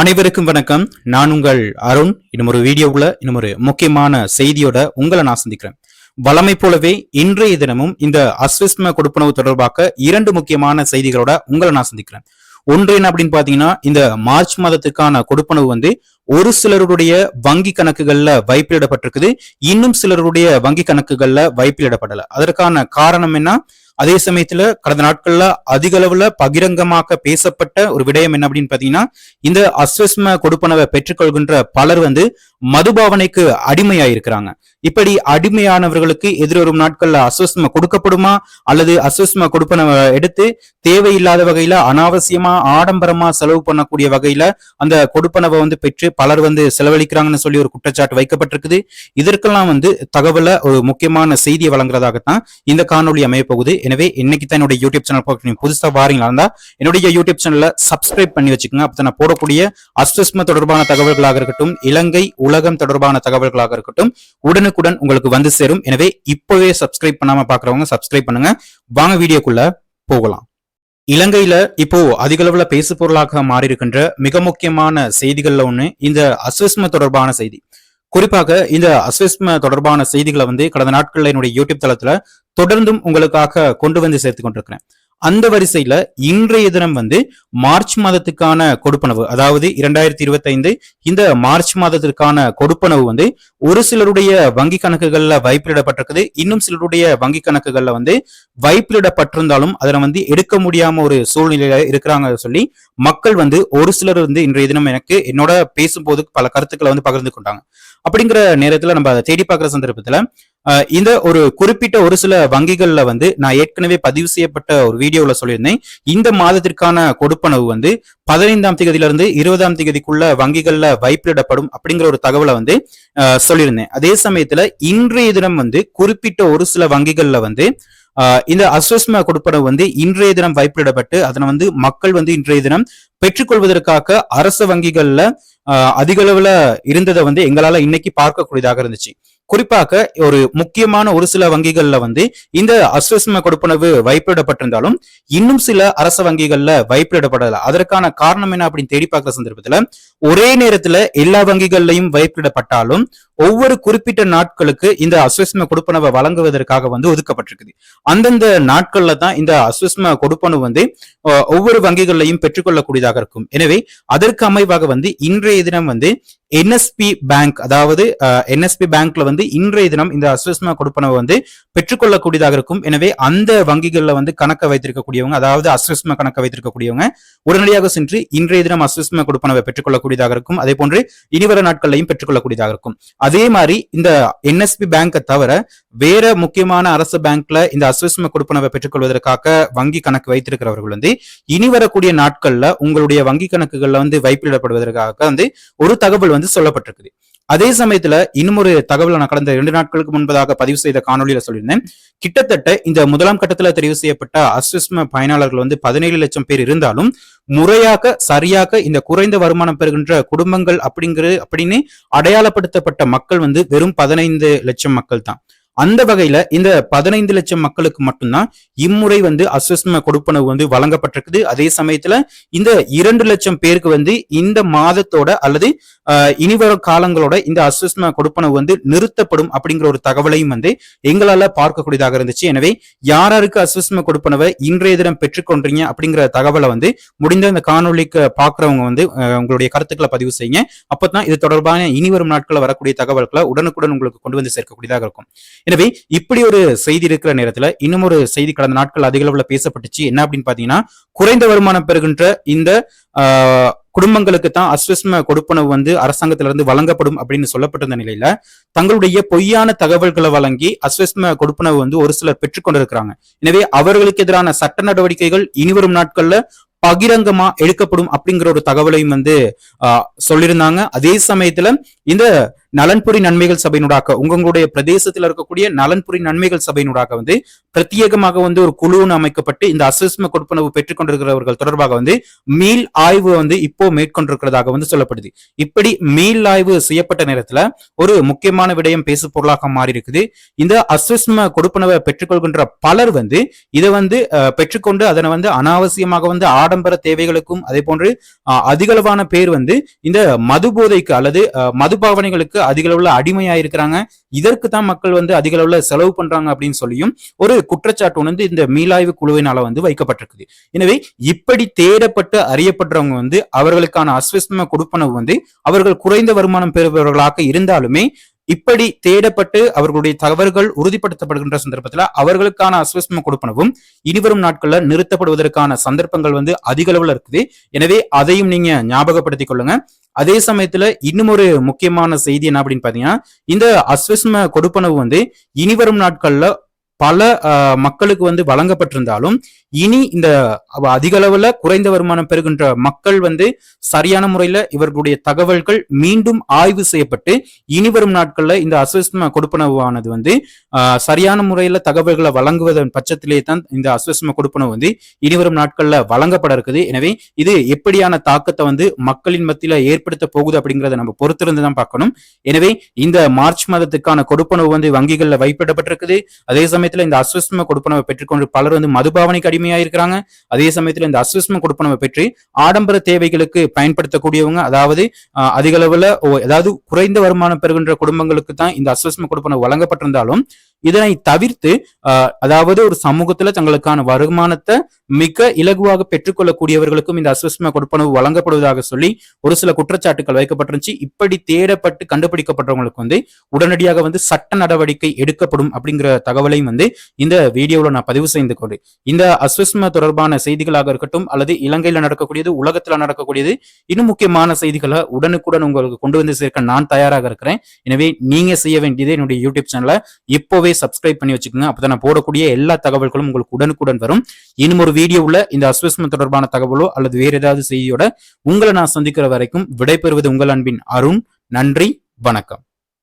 அனைவருக்கும் வணக்கம். நான் உங்கள் அருண். இன்னும் ஒரு வீடியோவுல இன்னும் ஒரு முக்கியமான செய்தியோட உங்களை நான் சந்திக்கிறேன். வளமை போலவே இன்றைய தினமும் இந்த அஸ்விஸ்ம கொடுப்பனவு தொடர்பாக இரண்டு முக்கியமான செய்திகளோட உங்களை நான் சந்திக்கிறேன். ஒன்று என்ன அப்படின்னு பாத்தீங்கன்னா இந்த மார்ச் மாதத்துக்கான கொடுப்பனவு வந்து ஒரு சிலருடைய வங்கி கணக்குகள்ல வைப்பிலிடப்பட்டிருக்குது. இன்னும் சிலருடைய வங்கி கணக்குகள்ல வைப்பிலிடப்படல. அதற்கான காரணம் என்ன? அதே சமயத்துல கடந்த நாட்கள்ல அதிக அளவுல பகிரங்கமாக பேசப்பட்ட ஒரு விடயம் என்ன அப்படின்னு பாத்தீங்கன்னா இந்த அஸ்வஸ்ம கொடுப்பனவை பெற்றுக்கொள்கின்ற பலர் வந்து மதுபாவனைக்கு அடிமையாயிருக்கிறாங்க. இப்படி அடிமையானவர்களுக்கு எதிர்வரும் நாட்கள்ல அஸ்வஸ்ம கொடுக்கப்படுமா? அல்லது அஸ்வஸ்ம கொடுப்பனவை எடுத்து தேவையில்லாத வகையில அனாவசியமா ஆடம்பரமா செலவு பண்ணக்கூடிய வகையில அந்த கொடுப்பனவை வந்து பெற்று பலர் வந்து செலவழிக்கிறாங்கன்னு சொல்லி ஒரு குற்றச்சாட்டு வைக்கப்பட்டிருக்குது. இதற்கெல்லாம் வந்து தகவலை ஒரு முக்கியமான செய்தியை வழங்குறதாகத்தான் இந்த காணொலி அமையப்போகுது. எனவே இன்னைக்கு தான் என்னுடைய யூடியூப் சேனல் பார்க்க நீங்க புதுசா வாரீங்களா இருந்தா என்னுடைய யூடியூப் சேனல்ல சப்ஸ்கிரைப் பண்ணி வச்சுக்கோங்க. அப்ப நான் போடக்கூடிய அஸ்வஸ்ம தொடர்பான தகவல்களாக இருக்கட்டும் இலங்கை உலகம் தொடர்பான தகவல்களாக இருக்கட்டும் உடனுக்குடன் உங்களுக்கு வந்து சேரும். எனவே இப்பவே சப்ஸ்கிரைப் பண்ணாம பாக்குறவங்க சப்ஸ்கிரைப் பண்ணுங்க. வாங்க வீடியோக்குள்ள போகலாம். இலங்கையில இப்போ அதிக அளவுல பேசு பொருளாக மாறி இருக்கின்ற மிக முக்கியமான செய்திகள்ல ஒண்ணு இந்த அஸ்வஸ்ம தொடர்பான செய்தி. குறிப்பாக இந்த அஸ்வஸ்ம தொடர்பான செய்திகளை வந்து கடந்த நாட்களில் என்னுடைய யூடியூப் தளத்துல தொடர்ந்தும் உங்களுக்காக கொண்டு வந்து சேர்த்து கொண்டிருக்கிறேன். அந்த வரிசையில இன்றைய தினம் வந்து மார்ச் மாதத்துக்கான கொடுப்பனவு அதாவது இரண்டாயிரத்தி இருபத்தைந்து இந்த மார்ச் மாதத்திற்கான கொடுப்பனவு வந்து ஒரு சிலருடைய வங்கி கணக்குகள்ல வைப்பிலிடப்பட்டிருக்குது. இன்னும் சிலருடைய வங்கி கணக்குகள்ல வந்து வைப்பிலிடப்பட்டிருந்தாலும் அதில் வந்து எடுக்க முடியாம ஒரு சூழ்நிலையில இருக்கிறாங்க சொல்லி மக்கள் வந்து ஒரு சிலர் வந்து இன்றைய தினம் எனக்கு என்னோட பேசும்போது பல கருத்துக்களை வந்து பகிர்ந்து கொண்டாங்க. அப்படிங்கிற நேரத்துல நம்ம அதை தேடி பார்க்குற சந்தர்ப்பத்துல இந்த ஒரு குறிப்பிட்ட ஒரு சில வங்கிகள்ல வந்து நான் ஏற்கனவே பதிவு செய்யப்பட்ட ஒரு வீடியோல சொல்லியிருந்தேன். இந்த மாதத்திற்கான கொடுப்பனவு வந்து பதினைந்தாம் தேதியில இருந்து இருபதாம் தேதிக்குள்ள வங்கிகள்ல வைப்பிடப்படும் அப்படிங்கிற ஒரு தகவலை வந்து சொல்லியிருந்தேன். அதே சமயத்துல இன்றைய தினம் வந்து குறிப்பிட்ட ஒரு சில வங்கிகள்ல வந்து இந்த அஸ்வஸ்ம கொடுப்பனவு வந்து இன்றைய தினம் வைப்பிடப்பட்டு அதனை வந்து மக்கள் வந்து இன்றைய தினம் பெற்றுக்கொள்வதற்காக அரசு வங்கிகள்ல அதிக அளவுல இருந்ததை வந்து எங்களால இன்னைக்கு பார்க்கக்கூடியதாக இருந்துச்சு. குறிப்பாக ஒரு முக்கியமான ஒரு சில வங்கிகள்ல வந்து இந்த அஸ்வஸ்ம கொடுப்பனவு வைப்பிடப்பட்டிருந்தாலும் இன்னும் சில அரச வங்கிகள்ல வைப்பிடப்படல. அதற்கான காரணம் என்ன அப்படின்னு தேடி பார்க்கிற சந்தர்ப்பத்துல ஒரே நேரத்துல எல்லா வங்கிகள்லையும் வைப்பிடப்பட்டாலும் ஒவ்வொரு குறிப்பிட்ட நாட்களுக்கு இந்த அஸ்வஸ்ம கொடுப்பனவை வழங்குவதற்காக வந்து ஒதுக்கப்பட்டிருக்குது. அந்தந்த நாட்கள்ல தான் இந்த அஸ்வஸ்ம கொடுப்பனவு வந்து ஒவ்வொரு வங்கிகள்லையும் பெற்றுக்கொள்ளக்கூடியதாக இருக்கும். எனவே அதற்கு அமைவாக வந்து இன்றைய தினம் வந்து என்எஸ்பி பேங்க் அதாவது என்எஸ்பி பேங்க்ல வந்து இன்றைய தினம் இந்த அஸ்வஸ்மா கொடுப்பனவை வந்து பெற்றுக்கொள்ளக்கூடியதாக இருக்கும். எனவே அந்த வங்கிகள்ல வந்து கணக்கை வைத்திருக்கக்கூடியவங்க அதாவது அஸ்வஸ்மா கணக்க வைத்திருக்கக்கூடியவங்க உடனடியாக சென்று இன்றைய தினம் அஸ்வஸ்மா கொடுப்பனவை பெற்றுக்கொள்ளக்கூடியதாக இருக்கும். அதே போன்று இனிவர நாட்களையும் பெற்றுக்கொள்ளக்கூடியதாக இருக்கும். அதே மாதிரி இந்த என்எஸ்பி பேங்கை தவிர வேற முக்கியமான அரசு பேங்க்ல இந்த அஸ்வஸ்ம கொடுப்பனவை பெற்றுக்கொள்வதற்காக வங்கி கணக்கு வைத்திருக்கிறவர்கள் வந்து இனி வரக்கூடிய நாட்கள்ல உங்களுடைய வங்கி கணக்குகள்ல வந்து வைப்பிடப்படுவதற்காக வந்து ஒரு தகவல் வந்து சொல்லப்பட்டிருக்குது. அதே சமயத்துல இன்னும் ஒரு தகவல் நான் கடந்த இரண்டு நாட்களுக்கு முன்பதாக பதிவு செய்த காணொலியில சொல்லியிருந்தேன். கிட்டத்தட்ட இந்த முதலாம் கட்டத்துல தெரிவு செய்யப்பட்ட அஸ்விஸ்ம பயனாளர்கள் வந்து பதினேழு லட்சம் பேர் இருந்தாலும் முறையாக சரியாக இந்த குறைந்த வருமானம் பெறுகின்ற குடும்பங்கள் அப்படிங்கிற அப்படின்னு அடையாளப்படுத்தப்பட்ட மக்கள் வந்து வெறும் பதினைந்து லட்சம் மக்கள் தான் அந்த வகையில இந்த பதினைந்து லட்சம் மக்களுக்கு மட்டும்தான் இம்முறை வந்து அஸ்வஸ்ம கொடுப்பனவு வந்து வழங்கப்பட்டிருக்குது. அதே சமயத்துல இந்த இரண்டு லட்சம் பேருக்கு வந்து இந்த மாதத்தோட அல்லது இனிவரும் காலங்களோட இந்த அஸ்வஸ்ம கொடுப்பனவு வந்து நிறுத்தப்படும் அப்படிங்கிற ஒரு தகவலையும் வந்து எங்களால பார்க்கக்கூடியதாக இருந்துச்சு. எனவே யார் யாருக்கு அஸ்வஸ்ம கொடுப்பனவை இன்றைய தினம் பெற்றுக்கொண்டீங்க அப்படிங்கிற தகவலை வந்து முடிந்த இந்த காணொலிக்கு பாக்குறவங்க வந்து உங்களுடைய கருத்துக்களை பதிவு செய்யுங்க. அப்பதான் இது தொடர்பான இனிவரும் நாட்களில் வரக்கூடிய தகவல்களை உடனுக்குடன் உங்களுக்கு கொண்டு வந்து சேர்க்கக்கூடியதாக இருக்கும். எனவே இப்படி ஒரு செய்தி இருக்கிற நேரத்துல இன்னும் ஒரு செய்தி கடந்த நாட்கள் அதிக அளவுல பேசப்பட்டுச்சு. என்ன அப்படின்னு பாத்தீங்கன்னா குறைந்த வருமானம் பெறுகின்ற இந்த குடும்பங்களுக்கு தான் அஸ்வஸ்ம கொடுப்பனவு வந்து அரசாங்கத்திலிருந்து வழங்கப்படும் அப்படின்னு சொல்லப்பட்டிருந்த நிலையில தங்களுடைய பொய்யான தகவல்களை வழங்கி அஸ்வஸ்ம கொடுப்பனவு வந்து ஒரு சிலர் பெற்றுக்கொண்டிருக்கிறாங்க எனவே அவர்களுக்கு எதிரான சட்ட நடவடிக்கைகள் இனிவரும் நாட்கள்ல பகிரங்கமா எடுக்கப்படும் அப்படிங்கிற ஒரு தகவலையும் வந்து சொல்லியிருந்தாங்க. அதே சமயத்துல இந்த நலன்புரி நன்மைகள் சபையினூடாக உங்களுடைய பிரதேசத்தில் இருக்கக்கூடிய நலன்புரி நன்மைகள் சபையினூடாக வந்து பிரத்யேகமாக வந்து ஒரு குழுன்னு அமைக்கப்பட்டு இந்த அசஸ்ம கொடுப்பனவு பெற்றுக் கொண்டிருக்கிறவர்கள் தொடர்பாக வந்து மீள் ஆய்வு வந்து இப்போ மேற்கொண்டிருக்கிறதாக வந்து சொல்லப்படுது. இப்படி மீள் ஆய்வு செய்யப்பட்ட நேரத்துல ஒரு முக்கியமான விடயம் பேசு பொருளாக மாறி இருக்குது இந்த அசஸ்ம கொடுப்பனவை பெற்றுக்கொள்கின்ற பலர் வந்து இதை வந்து பெற்றுக்கொண்டு அதனை வந்து அனாவசியமாக வந்து ஆடம்பர தேவைகளுக்கும் அதே போன்று அதிகளவான பேர் வந்து இந்த மது போதைக்கு அல்லது மதுபாவனைகளுக்கு அதிக அளவுல அடிமையா இருக்கிறாங்க இதற்கு தான் மக்கள் வந்து அதிக அளவுல செலவு பண்றாங்க அப்படின்னு சொல்லியும் ஒரு குற்றச்சாட்டு வந்து இந்த மீளாய்வு குழுவினால வந்து வைக்கப்பட்டிருக்குது. எனவே இப்படி தேடப்பட்டு அறியப்படுறவங்க வந்து அவர்களுக்கான அஸ்வஸ்ம கொடுப்பனவு வந்து அவர்கள் குறைந்த வருமானம் பெறுபவர்களாக இருந்தாலுமே இப்படி தேடப்பட்டு அவர்களுடைய தவறுகள் உறுதிப்படுத்தப்படுகின்ற சந்தர்ப்பத்தில் அவர்களுக்கான அஸ்வஸ்ம கொடுப்பனவும் இனிவரும் நாட்கள்ல நிறுத்தப்படுவதற்கான சந்தர்ப்பங்கள் வந்து அதிக அளவுல இருக்குது. எனவே அதையும் நீங்க ஞாபகப்படுத்திக் கொள்ளுங்க. அதே சமயத்துல இன்னும் ஒரு முக்கியமான செய்தி என்ன அப்படின்னு பாத்தீங்கன்னா இந்த அஸ்வஸ்ம கொடுப்பனவு வந்து இனிவரும் நாட்கள்ல பல மக்களுக்கு வந்து வழங்கப்பட்டிருந்தாலும் இனி இந்த அதிக அளவுல குறைந்த வருமானம் பெறுகின்ற மக்கள் வந்து சரியான முறையில இவர்களுடைய தகவல்கள் மீண்டும் ஆய்வு செய்யப்பட்டு இனி வரும் நாட்கள்ல இந்த அஸ்வஸ்ம கொடுப்பனவானது வந்து சரியான முறையில தகவல்களை வழங்குவதன் பட்சத்திலே தான் இந்த அஸ்வஸ்ம கொடுப்பனவு வந்து இனி வரும் நாட்கள்ல வழங்கப்பட இருக்குது. எனவே இது எப்படியான தாக்கத்தை வந்து மக்களின் மத்தியில ஏற்படுத்த போகுது அப்படிங்கறத நம்ம பொறுத்திருந்து தான் பார்க்கணும். எனவே இந்த மார்ச் மாதத்துக்கான கொடுப்பனவு வந்து வங்கிகள்ல வைப்பிடப்பட்டிருக்குது. அதே சமயம் சமயத்துல இந்த அஸ்வஸ்ம கொடுப்பனவை பெற்றுக்கொண்டு பலர் வந்து மதுபாவனைக்கு அடிமையா இருக்கிறாங்க அதே சமயத்துல இந்த அஸ்வஸ்ம கொடுப்பனவை பெற்று ஆடம்பர தேவைகளுக்கு பயன்படுத்தக்கூடியவங்க அதாவது அஹ், அதிக அளவுல அதாவது குறைந்த வருமானம் பெறுகின்ற குடும்பங்களுக்கு தான் இந்த அஸ்வஸ்ம கொடுப்பனை வழங்கப்பட்டிருந்தாலும் இதனை தவிர்த்து அதாவது ஒரு சமூகத்துல தங்களுக்கான வருமானத்தை மிக இலகுவாக பெற்றுக்கொள்ளக்கூடியவர்களுக்கும் இந்த அஸ்வஸ்ம கொடுப்பனவு வழங்கப்படுவதாக சொல்லி ஒரு சில குற்றச்சாட்டுகள் வைக்கப்பட்டிருந்துச்சு. இப்படி தேடப்பட்டு கண்டுபிடிக்கப்பட்டவங்களுக்கு வந்து உடனடியாக வந்து சட்ட நடவடிக்கை எடுக்கப்படும் அப்படிங்கிற தகவலையும் வந்து இந்த வீடியோவில் நான் பதிவு செய்து கொண்டு இந்த அஸ்வஸ்ம தொடர்பான செய்திகளாக இருக்கட்டும் அல்லது இலங்கையில நடக்கக்கூடியது உலகத்துல நடக்கக்கூடியது இன்னும் முக்கியமான செய்திகளை உடனுக்குடன் உங்களுக்கு கொண்டு வந்து சேர்க்க நான் தயாராக இருக்கிறேன். எனவே நீங்க செய்ய வேண்டியது என்னுடைய யூடியூப் சேனலை இப்போவே சப்ஸ்கிரைப் பண்ணி வச்சுக்கோங்க. அப்போ நான் போடக்கூடிய எல்லா தகவல்களும் உங்களுக்கு உடனுக்குடன் வரும். இன்னும் ஒரு வீடியோவில் இந்த அஸ்வஸ்மம் தொடர்பான தகவலோ அல்லது வேறு ஏதாவது செய்தியோட உங்களை நான் சந்திக்கிற வரைக்கும் விடைபெறுவது உங்கள் அன்பின் அருண். நன்றி வணக்கம்.